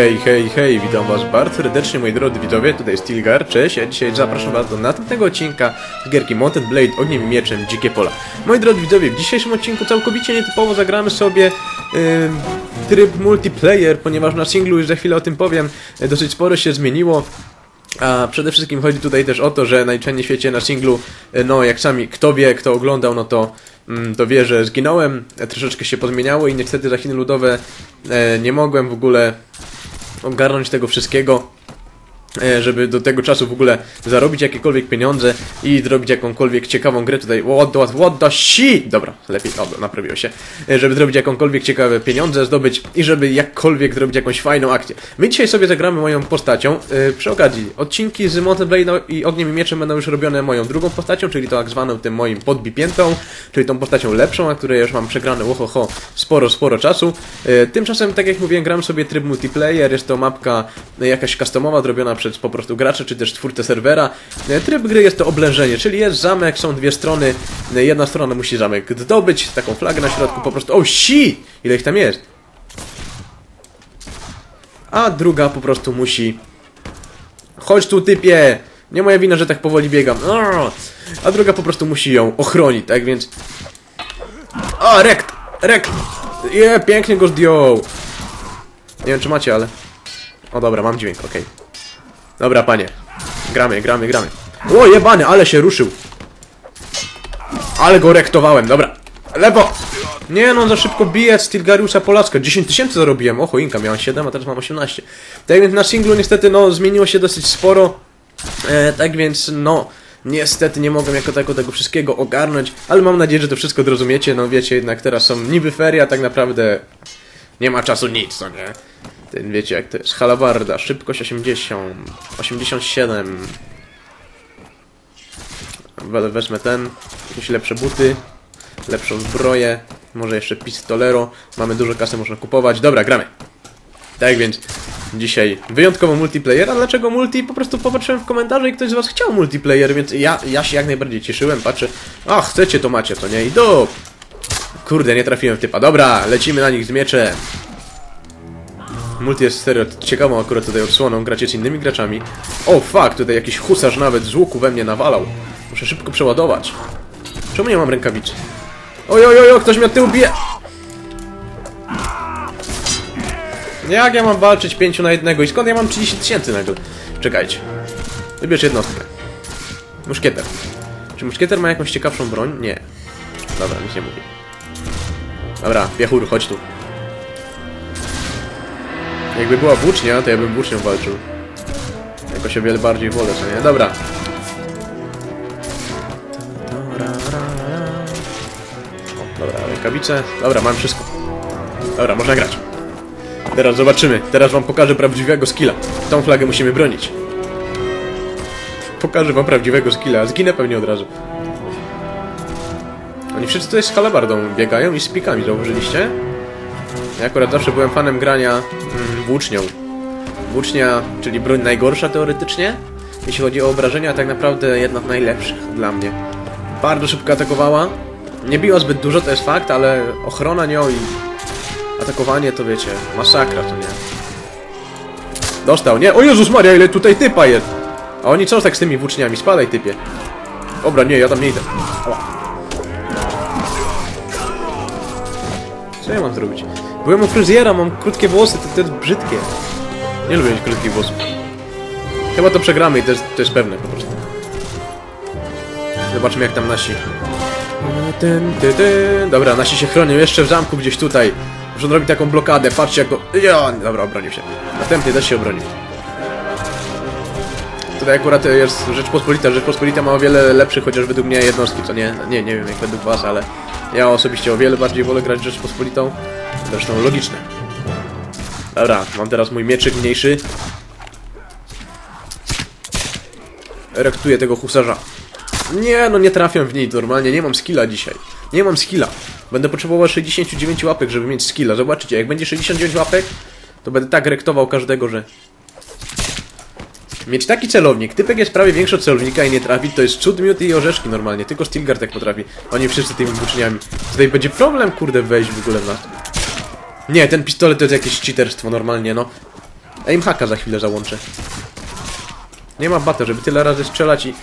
Hej, hej, hej, witam was bardzo serdecznie moi drodzy widzowie, tutaj Stilgar, cześć, a dzisiaj zapraszam was do następnego odcinka z gierki Mountain Blade Ogniem i Mieczem Dzikie Pola. Moi drodzy widzowie, w dzisiejszym odcinku całkowicie nietypowo zagramy sobie yy, tryb multiplayer, ponieważ na singlu już za chwilę o tym powiem, yy, dosyć sporo się zmieniło. A przede wszystkim chodzi tutaj też o to, że najczęściej w świecie na singlu, e, no jak sami kto wie, kto oglądał, no to, mm, to wie, że zginąłem, e, troszeczkę się pozmieniało i niestety za Chiny ludowe e, nie mogłem w ogóle ogarnąć tego wszystkiego, żeby do tego czasu w ogóle zarobić jakiekolwiek pieniądze i zrobić jakąkolwiek ciekawą grę tutaj. What the, what the shit! Dobra, lepiej, o, naprawiło się. E, Żeby zrobić jakąkolwiek ciekawe pieniądze zdobyć i żeby jakkolwiek zrobić jakąś fajną akcję. My dzisiaj sobie zagramy moją postacią. E, Przy okazji, odcinki z Mountain i Ogniem i Mieczem będą już robione moją drugą postacią, czyli to tak zwaną tym moim podbipiętą, czyli tą postacią lepszą, na której już mam przegrane ohoho sporo, sporo czasu. E, Tymczasem, tak jak mówiłem, gram sobie tryb multiplayer, jest to mapka e, jakaś customowa, zrobiona przez po prostu graczy, czy też twórcę serwera. E, Tryb gry jest to oblężenie, czyli jest zamek, są dwie strony, E, jedna strona musi zamek zdobyć, taką flagę na środku, po prostu, oh shit! Ile ich tam jest? A druga po prostu musi Chodź tu, typie! Nie moja wina, że tak powoli biegam. A druga po prostu musi ją ochronić, tak więc... O, rekt! Rekt! Je, pięknie go zdjął! Nie wiem, czy macie, ale... O, dobra, mam dźwięk, okej. Dobra, panie. Gramy, gramy, gramy. O, jebany, ale się ruszył. Ale go rektowałem, dobra. Lewo! Nie no, za szybko bije Stilgariusa Polacka. 10 tysięcy zarobiłem. O, choinka, miałem 7, a teraz mam 18. Tak więc na singlu niestety, no, zmieniło się dosyć sporo. E, tak więc, no, niestety nie mogłem jako tako tego wszystkiego ogarnąć, ale mam nadzieję, że to wszystko zrozumiecie. No, wiecie, jednak teraz są niby feria, tak naprawdę nie ma czasu nic, co nie? Ten, wiecie, jak to jest. Halabarda, szybkość 80, 87. We- Wezmę ten, jakieś lepsze buty, lepszą zbroję, może jeszcze pistolero. Mamy dużo kasy, można kupować. Dobra, gramy. Tak więc dzisiaj wyjątkowo multiplayer. A dlaczego multi? Po prostu popatrzyłem w komentarze i ktoś z was chciał multiplayer, więc ja, ja się jak najbardziej cieszyłem. Patrzę, a chcecie to macie, to nie? I do... Kurde, nie trafiłem w typa. Dobra, lecimy na nich z mieczem. Multi jest serio ciekawą akurat tutaj odsłoną, gracie z innymi graczami. O fuck, tutaj jakiś husarz nawet z łuku we mnie nawalał. Muszę szybko przeładować. Czemu nie mam rękawicy? Oj, oj, oj, ktoś mnie od tyłu bije! Jak ja mam walczyć pięciu na jednego i skąd ja mam 30 tysięcy nagle? Czekajcie. Wybierz jednostkę. Muszkieter. Czy muszkieter ma jakąś ciekawszą broń? Nie. Dobra, nic nie mówi. Dobra, piechur, chodź tu. Jakby była włócznia, to ja bym włócznią walczył. Jakoś o wiele bardziej wolę, co nie? Dobra. O, dobra, rękawice. Dobra, mam wszystko. Dobra, można grać. Teraz zobaczymy. Teraz wam pokażę prawdziwego skilla. Tą flagę musimy bronić. Pokażę wam prawdziwego skilla. Zginę pewnie od razu. Oni wszyscy tutaj z halabardą biegają i z pikami, zauważyliście? Ja akurat zawsze byłem fanem grania mm, włócznią. Włócznia, czyli broń najgorsza teoretycznie. Jeśli chodzi o obrażenia, tak naprawdę jedna z najlepszych dla mnie. Bardzo szybko atakowała. Nie biła zbyt dużo, to jest fakt, ale ochrona nią i atakowanie to wiecie, masakra to nie. Dostał, nie? O Jezus Maria, ile tutaj typa jest! A oni co tak z tymi włóczniami? Spadaj typie. Dobra, nie, ja tam nie idę. Ała. Co ja mam zrobić? Byłem u fryzjera, mam krótkie włosy, to, to jest brzydkie. Nie lubię mieć krótkich włosów. Chyba to przegramy i to jest, to jest pewne po prostu. Zobaczmy jak tam nasi. Dobra, nasi się chronią jeszcze w zamku gdzieś tutaj. Muszę robić taką blokadę, patrzcie jak go... Ja, dobra, obronił się. Następny też się obronił. Tutaj akurat jest Rzeczpospolita. Rzeczpospolita ma o wiele lepszych, chociaż według mnie jednostki, co nie? Nie, nie wiem jak według was, ale ja osobiście o wiele bardziej wolę grać Rzeczpospolitą. Zresztą logiczne. Dobra, mam teraz mój mieczyk mniejszy. Erektuję tego husarza. Nie, no nie trafiam w niej normalnie, nie mam skilla dzisiaj. Nie mam skilla. Będę potrzebował 69 łapek, żeby mieć skilla. Zobaczycie, jak będzie 69 łapek, to będę tak rektował każdego, że... Mieć taki celownik, typek jest prawie większy od celownika i nie trafi, to jest cud, miód i orzeszki normalnie, tylko Stilgar tak potrafi. Oni wszyscy tymi włóczniami. Tutaj będzie problem, kurde, wejść w ogóle w nas. Nie, ten pistolet to jest jakieś cheaterstwo normalnie, no. Aim haka za chwilę załączę. Nie ma bata, żeby tyle razy strzelać i...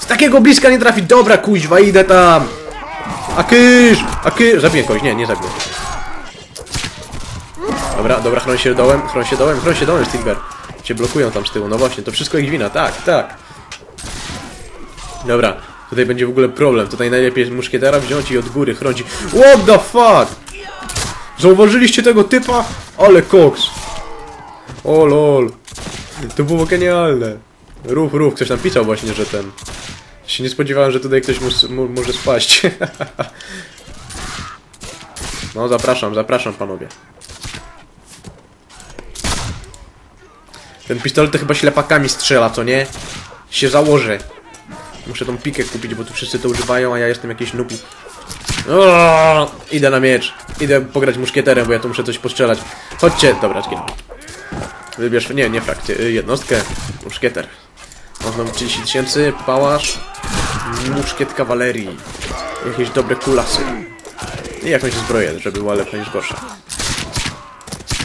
Z takiego bliska nie trafi. Dobra, kuźwa, idę tam. A kysz! A kysz! Zabiję kogoś. Nie, nie zabiję. Dobra, dobra, chroń się dołem, chroń się dołem, chroń się dołem, Stilgar. Cię blokują tam z tyłu, no właśnie, to wszystko ich wina, tak, tak. Dobra, tutaj będzie w ogóle problem. Tutaj najlepiej muszkietera wziąć i od góry chronić. What the fuck? Zauważyliście tego typa? Ale koks. O lol. To było genialne. Rów, rów, ktoś tam pisał właśnie, że ten... Się nie spodziewałem, że tutaj ktoś może spaść. no zapraszam, zapraszam panowie. Ten pistolet to chyba ślepakami strzela, co nie? Się założę. Muszę tą pikę kupić, bo tu wszyscy to używają, a ja jestem jakiś nupi. Idę na miecz. Idę pograć muszkieterem, bo ja tu muszę coś postrzelać. Chodźcie, dobra, skin. Wybierz, nie, nie frakcję, y, jednostkę. Muszkieter. Można 30 tysięcy, pałasz. Muszkiet kawalerii. Jakieś dobre kulasy. I jakąś zbroję, żeby była lepsza niż gorsza.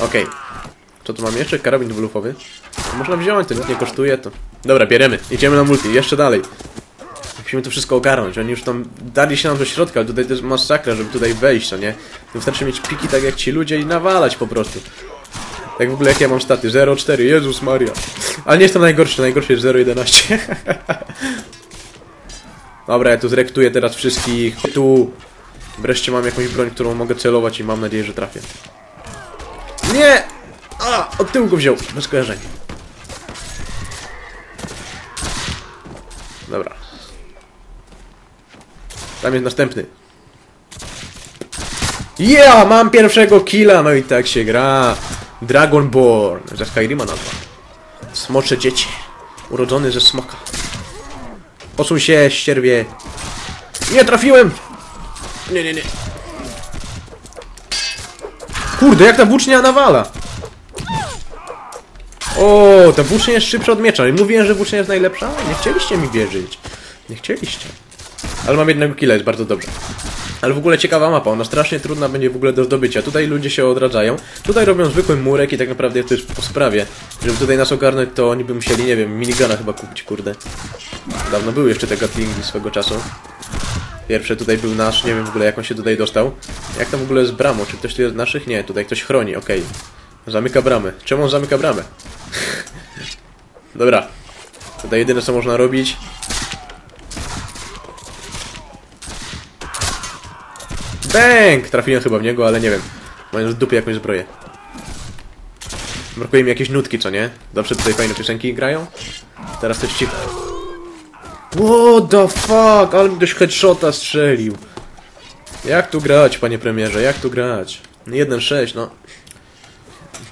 Okej. Co tu mam jeszcze? Karabin dwulufowy. To można wziąć, to nic nie kosztuje, to... Dobra, bierzemy. Idziemy na multi, jeszcze dalej. Musimy to wszystko ogarnąć. Oni już tam dali się nam do środka, ale tutaj to jest masakra, żeby tutaj wejść, no nie? To wystarczy mieć piki tak jak ci ludzie i nawalać po prostu. Tak w ogóle jak ja mam staty? 0,4, Jezus Maria. Ale nie jestem najgorszy, najgorszy jest 0,11. Dobra, ja tu zrektuję teraz wszystkich. Tu wreszcie mam jakąś broń, którą mogę celować i mam nadzieję, że trafię. Nie! A! Od tyłu go wziął, bez kojarzenia. Dobra. Tam jest następny. Yeah! Mam pierwszego killa! No i tak się gra. Dragonborn. Ze Skyrima nazwa. Smocze dzieci. Urodzony ze smoka. Posuń się, ścierwie. Nie trafiłem! Nie, nie, nie. Kurde, jak ta włócznia nawala! O, ta włócznia jest szybsza od miecza. Mówiłem, że włócznia jest najlepsza? Nie chcieliście mi wierzyć. Nie chcieliście. Ale mam jednego killa, jest bardzo dobrze. Ale w ogóle ciekawa mapa, ona strasznie trudna będzie w ogóle do zdobycia. Tutaj ludzie się odradzają, tutaj robią zwykły murek i tak naprawdę to jest po sprawie. Żeby tutaj nas ogarnąć, to oni by musieli, nie wiem, minigana chyba kupić, kurde. Dawno były jeszcze te gatlingi swego czasu. Pierwszy tutaj był nasz, nie wiem w ogóle jak on się tutaj dostał. Jak tam w ogóle jest bramą? Czy ktoś tu jest naszych? Nie, tutaj ktoś chroni, okej. Zamyka bramę. Czemu on zamyka bramę? Dobra. Tutaj jedyne co można robić Bęk! Trafiłem chyba w niego, ale nie wiem. Mają z dupy jakąś zbroję. Brakuje mi jakieś nutki, co nie? Zawsze tutaj fajne piosenki grają. Teraz też cicho. What the fuck? Ale mi ktoś headshota strzelił. Jak tu grać, panie premierze? Jak tu grać? 1-6, no.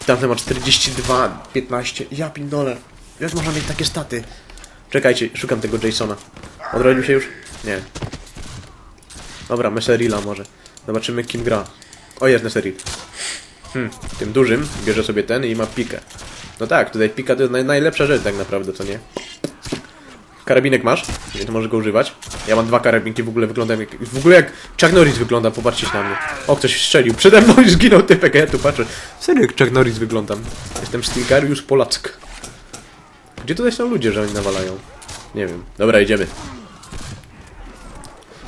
Tamten ma 42, 15. Ja pindole. Jak można mieć takie staty? Czekajcie, szukam tego Jasona. Odrodził się już? Nie. Dobra, Messerila może. Zobaczymy kim gra. O, jest Messeril. Hmm, tym dużym bierze sobie ten i ma pikę. No tak, tutaj pika to jest naj najlepsza rzecz tak naprawdę, co nie? Karabinek masz, więc możesz go używać. Ja mam dwa karabinki, w ogóle wyglądam jak... W ogóle jak Chuck Norris wygląda, popatrzcie na mnie. O, ktoś strzelił. Przede mną już zginął typek, a ja tu patrzę. Serio jak Chuck Norris wyglądam. Jestem Stilgariusz Polack. Gdzie tutaj są ludzie, że oni nawalają? Nie wiem. Dobra, idziemy.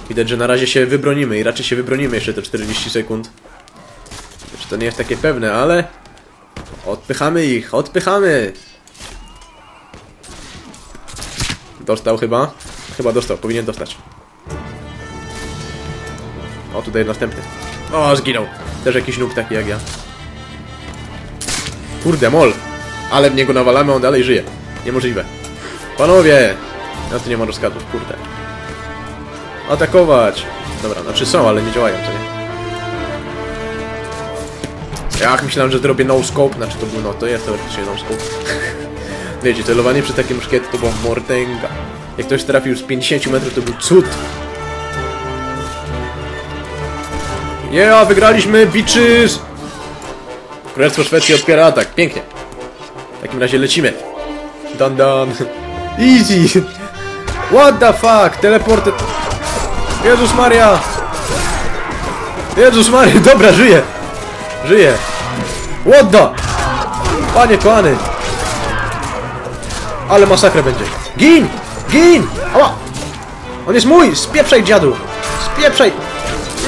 Widać, że na razie się wybronimy i raczej się wybronimy jeszcze te 40 sekund. Znaczy to nie jest takie pewne, ale... Odpychamy ich, odpychamy! Dostał chyba? Chyba dostał, powinien dostać. O, tutaj następny. O, zginął. Też jakiś nóg taki jak ja. Kurde, mol. Ale w niego nawalamy, on dalej żyje. Niemożliwe. Panowie! Ja tu nie ma rozkazów, kurde. Atakować! Dobra, znaczy są, ale nie działają, co nie? Jak myślałem, że zrobię no scope, znaczy to był no, to jest teoretycznie no scope. Wiecie, celowanie przy takim szkiet to była mordęga. Jak ktoś trafił z 50 metrów, to był cud. Yeah, wygraliśmy, bitches! Królestwo Szwecji odpiera atak, pięknie. W takim razie lecimy. Dan dan. Easy! What the fuck? Teleported... Jezus Maria! Jezus Maria, dobra, żyje! Żyje! What the? Panie kochany! Ale masakra będzie. Gin! Gin! Ała! On jest mój! Spieprzaj, dziadu! Spieprzaj!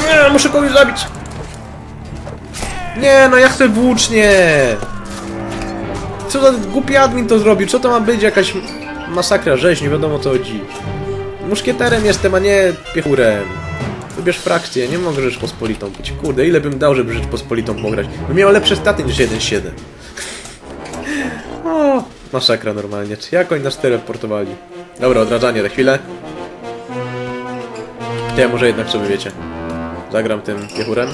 Nie, muszę kogoś zabić! Nie, no ja chcę włócznie! Co za głupi admin to zrobił? Co to ma być? Jakaś masakra, rzeź, nie wiadomo co chodzi. Muszkieterem jestem, a nie piechurem. Wybierz frakcję, nie mogę Rzeczpospolitą być. Kurde, ile bym dał, żeby Rzeczpospolitą pograć? Bym miał lepsze staty niż 1.7. O, masakra normalnie. Jak oni nas teleportowali? Dobra, odradzanie na chwilę. Ja może jednak sobie wiecie. Zagram tym piechurem.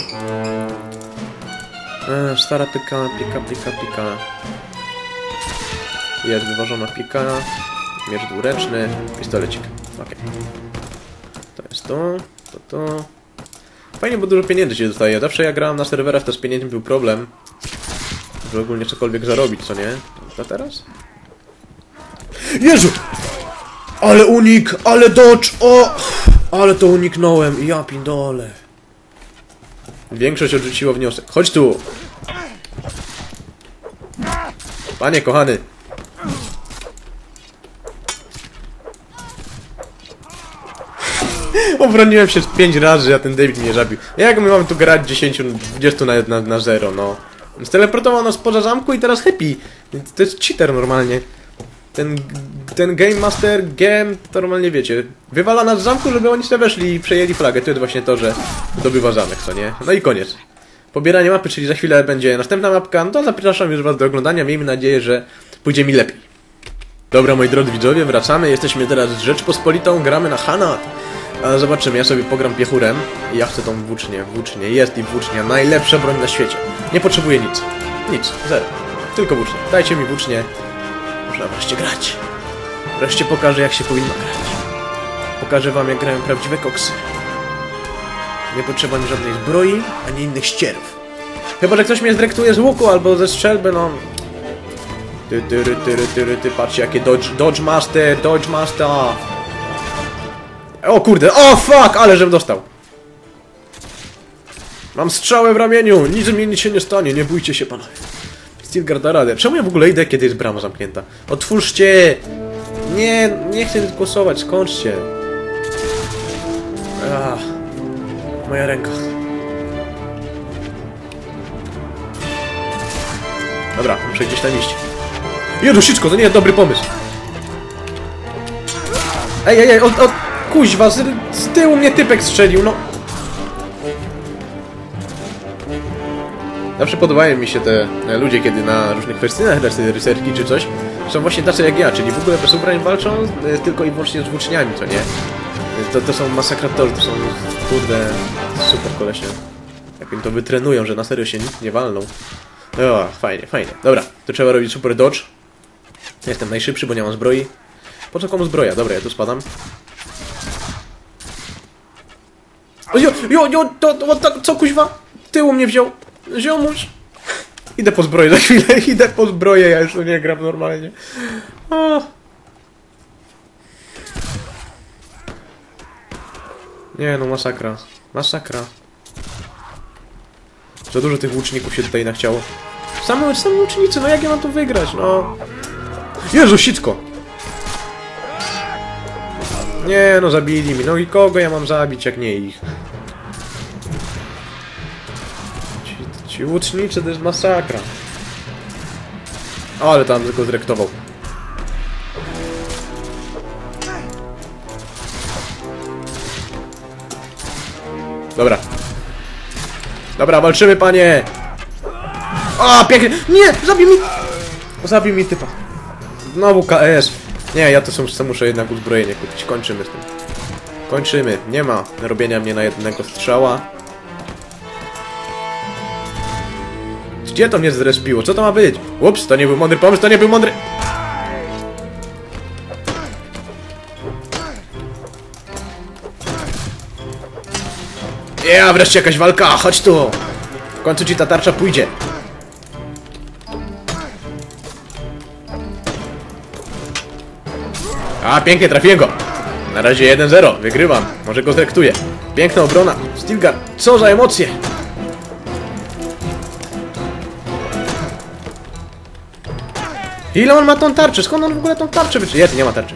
E, stara pika, pika, pika, pika. Jest wyważona pika. Miecz dwuręczny. Pistolecik. Okej. To jest to, to, to. Fajnie, bo dużo pieniędzy się dostaje. Zawsze jak grałem na serwerach, to z pieniędzmi był problem. Żeby ogólnie cokolwiek zarobić, co nie? A teraz? Jezu! Ale unik! Ale dodge! O! Ale to uniknąłem! Ja pindole. Większość odrzuciło wniosek. Chodź tu! Panie kochany! Obroniłem się z 5 razy, a ten David mnie zabił. Jak my mamy tu grać 10, 20 na, na, na 0, no. Steleportował nas poza zamku i teraz happy. To jest cheater normalnie. Ten, ten Game Master, Game, to normalnie wiecie. Wywala nas z zamku, żeby oni sobie weszli i przejęli flagę. To jest właśnie to, że zdobywa zamek, co nie? No i koniec. Pobieranie mapy, czyli za chwilę będzie następna mapka. No to zapraszam już was do oglądania. Miejmy nadzieję, że pójdzie mi lepiej. Dobra, moi drodzy widzowie, wracamy. Jesteśmy teraz z Rzeczpospolitą, gramy na Hanat. A zobaczymy, ja sobie pogram piechurem i ja chcę tą włócznię, włócznię, jest i włócznia, najlepsza broń na świecie. Nie potrzebuję nic, nic, zero, tylko włócznię. Dajcie mi włócznię, można wreszcie grać. Wreszcie pokażę, jak się powinno grać. Pokażę wam, jak grają prawdziwe koksy. Nie potrzeba mi żadnej zbroi, ani innych ścierów. Chyba, że ktoś mnie zrektuje z łuku albo ze strzelby, no... Ty, ty, ty, ty, ty, ty, patrzcie, jakie Dodge, Dodge Master, Dodge Master. O kurde, o fuck, ale żem dostał. Mam strzałę w ramieniu, nic mi nic się nie stanie, nie bójcie się panowie. Stilgar da radę. Czemu ja w ogóle idę, kiedy jest brama zamknięta? Otwórzcie! Nie, nie chcę głosować, skończcie. Ach, moja ręka. Dobra, muszę gdzieś tam iść. Jedu, wszystko, to nie jest dobry pomysł. Ej, ej, ej, od, od, kuźwa, z, z tyłu mnie typek strzelił, no. Zawsze podobają mi się te ludzie, kiedy na różnych festynach rycerki czy coś, są właśnie tacy jak ja, czyli w ogóle bez ubrań walczą e, tylko i wyłącznie z włóczniami, to nie? E, To, to są masakratorzy, to są, kurde, super kolesie. Jak im to wytrenują, że na serio się nic nie walną. O, fajnie, fajnie. Dobra, to trzeba robić super dodge. Jestem najszybszy, bo nie mam zbroi. Po co komu zbroja? Dobra, ja tu spadam. O, jo, jo, jo, to, to, to, co kuźwa? Tyłu mnie wziął. Ziomuś. Idę po zbroję za chwilę, idę po zbroję, ja już nie gram normalnie. O. Nie no, masakra. Masakra. Za dużo tych łuczników się tutaj nachciało. Same, same łucznicy, no jak ja mam tu wygrać, no. Jezu, sitko! Nie no, zabili mi. No i kogo ja mam zabić, jak nie ich? Ci, łucznicy to jest masakra. Ale tam tylko zrektował. Dobra. Dobra, walczymy, panie! A, pięknie! Nie! Zabij mi! Zabij mi typa. Znowu KS. Nie, ja to to muszę jednak uzbrojenie kupić. Kończymy z tym. Kończymy. Nie ma robienia mnie na jednego strzała. Gdzie to mnie zrespiło? Co to ma być? Ups, to nie był mądry pomysł, to nie był mądry... Ja, wreszcie jakaś walka, chodź tu! W końcu ci ta tarcza pójdzie. A, pięknie, trafiłem go. Na razie 1-0, wygrywam. Może go zrektuję. Piękna obrona. Stilgar, co za emocje! Ile on ma tą tarczę? Skąd on w ogóle tą tarczę wyczy... Jest, nie ma tarczy.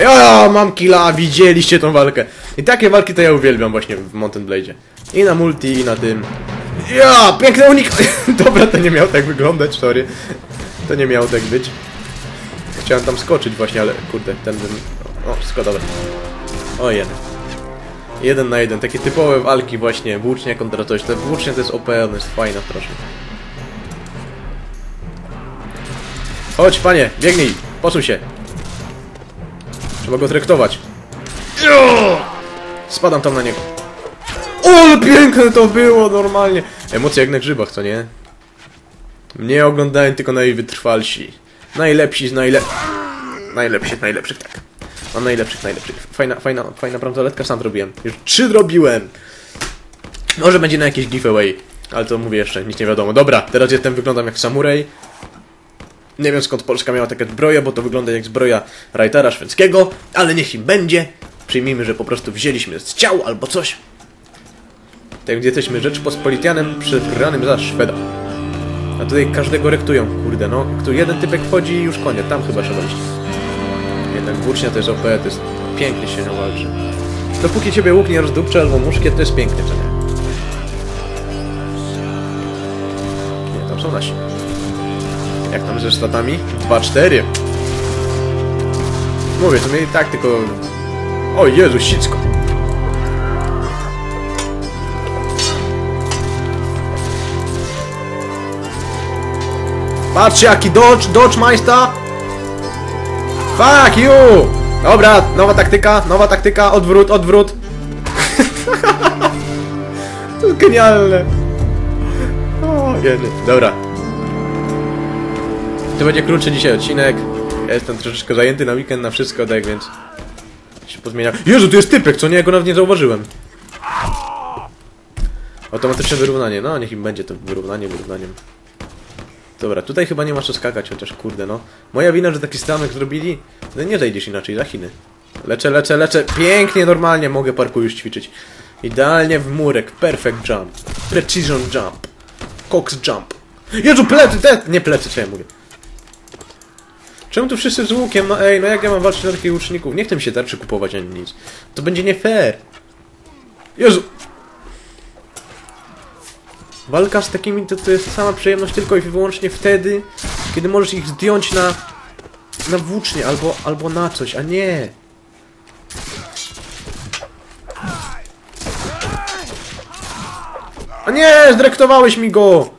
Ja, mam killa, widzieliście tą walkę. I takie walki to ja uwielbiam właśnie w Mountain Blade. I na multi, i na tym. Ja, piękny unik! Dobra, to nie miało tak wyglądać, sorry. To nie miało tak być. Chciałem tam skoczyć właśnie, ale kurde, ten bym... O, składowe. O, jeden. Jeden na jeden, takie typowe walki właśnie, włócznia kontra coś. Te włócznia to jest OP, ona jest fajna strasznie. Chodź, panie, biegnij, posuń się. Trzeba go traktować. Spadam tam na niego. O, piękne to było, normalnie. Emocje jak na grzybach, co nie? Mnie oglądają tylko najwytrwalsi. Najlepsi z najle... Najlepsi z najlepszych, tak. Mam najlepszych, najlepszych. Fajna, fajna, fajna bransoletka sam zrobiłem. Już trzy zrobiłem. Może będzie na jakiś giveaway. Ale to mówię jeszcze, nic nie wiadomo. Dobra, teraz jestem, wyglądam jak samuraj. Nie wiem skąd Polska miała takie zbroje, bo to wygląda jak zbroja Reitera szwedzkiego, ale niech im będzie. Przyjmijmy, że po prostu wzięliśmy z ciał albo coś. Tak, gdzie jesteśmy Rzeczpospolitianem przebranym za Szweda. A tutaj każdego rektują, kurde no. Tu jeden typek wchodzi i już koniec, tam chyba trzeba iść. Jednak włócznia to jest OP, to jest pięknie się nią walczy. Dopóki ciebie łuk nie rozdupcze albo muszkiet, to jest pięknie, co nie? Nie, tam są nasi. Jak tam ze statami? 2-4. Mówię, to mieli tak, tylko... O Jezu, sicko. Patrzcie jaki dodge, dodge majsta! Fuck you! Dobra, nowa taktyka, nowa taktyka, odwrót, odwrót. to jest genialne. O. Dobra. To będzie krótszy dzisiaj odcinek. Ja jestem troszeczkę zajęty na weekend, na wszystko, tak więc... się pozmienia. Jezu, tu jest typek, co nie? Ja go nawet nie zauważyłem. Automatyczne wyrównanie. No, niech im będzie to wyrównanie wyrównaniem. Dobra, tutaj chyba nie ma co skakać, chociaż kurde no. Moja wina, że taki stamek zrobili. No nie zejdziesz inaczej, za Chiny. Leczę, leczę, leczę. Pięknie, normalnie mogę parku już ćwiczyć. Idealnie w murek. Perfect jump. Precision jump. Cox jump. Jezu, plecy, te... Nie plecy, co ja mówię. Czemu tu wszyscy z łukiem? No ej, no jak ja mam walczyć na takich łuczników? Nie chcę mi się tarczy kupować ani nic. To będzie nie fair. Jezu! Walka z takimi to, to jest sama przyjemność tylko i wyłącznie wtedy, kiedy możesz ich zdjąć na na włócznie albo, albo na coś, a nie. A nie, zdyrektowałeś mi go!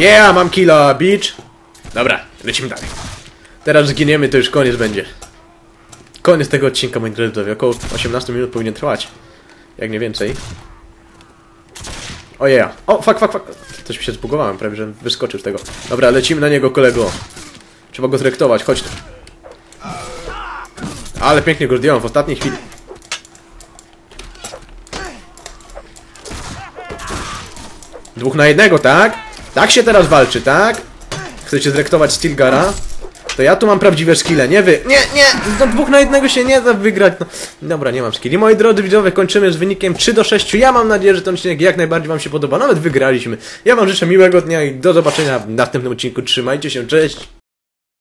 Yeah, mam killa, bitch! Dobra, lecimy dalej. Teraz zginiemy, to już koniec będzie. Koniec tego odcinka, moi drodzy. Około 18 minut powinien trwać. Jak nie więcej. O yeah. O, fuck, fuck, fuck. Coś mi się zbugowałem, prawie że wyskoczył z tego. Dobra, lecimy na niego, kolego. Trzeba go zrektować, chodź tu. Ale pięknie go zdjąłem w ostatniej chwili. Dwóch na jednego, tak? Tak się teraz walczy, tak? Chcecie zrektować Stilgara? To ja tu mam prawdziwe skille, nie wy. Nie, nie, do dwóch na jednego się nie da wygrać. No. Dobra, nie mam skilli. Moi drodzy widzowie, kończymy z wynikiem 3 do 6. Ja mam nadzieję, że ten odcinek jak najbardziej wam się podoba. Nawet wygraliśmy. Ja wam życzę miłego dnia i do zobaczenia w następnym odcinku. Trzymajcie się, cześć.